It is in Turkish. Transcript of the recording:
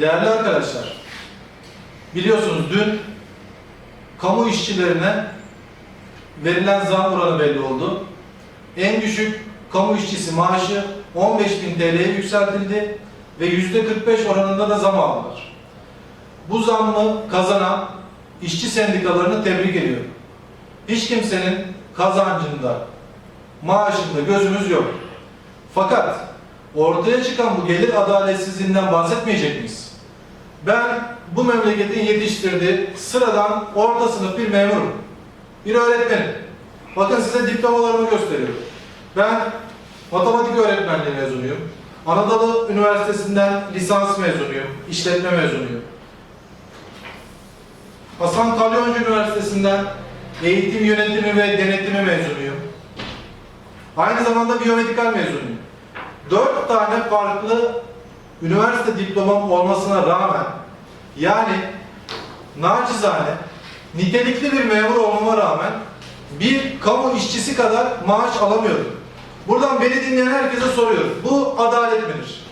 Değerli arkadaşlar, biliyorsunuz dün kamu işçilerine verilen zam oranı belli oldu. En düşük kamu işçisi maaşı 15.000 TL'ye yükseltildi ve %45 oranında da zam aldılar. Bu zammı kazanan işçi sendikalarını tebrik ediyorum. Hiç kimsenin kazancında, maaşında gözümüz yok. Fakat ortaya çıkan bu gelir adaletsizliğinden bahsetmeyecek miyiz? Ben bu memleketin yetiştirdiği sıradan orta sınıf bir memurum. Bir öğretmenim. Bakın size diplomalarımı gösteriyorum. Ben matematik öğretmenliği mezunuyum. Anadolu Üniversitesi'nden lisans mezunuyum. işletme mezunuyum. Hasan Kalyoncu Üniversitesi'nden eğitim yönetimi ve denetimi mezunuyum. Aynı zamanda biyomedikal mezunuyum. Dört tane farklı üniversite diplomam olmasına rağmen yani nacizane nitelikli bir memur olmama rağmen bir kamu işçisi kadar maaş alamıyorum. Buradan beni dinleyen herkese soruyorum. Bu adalet midir?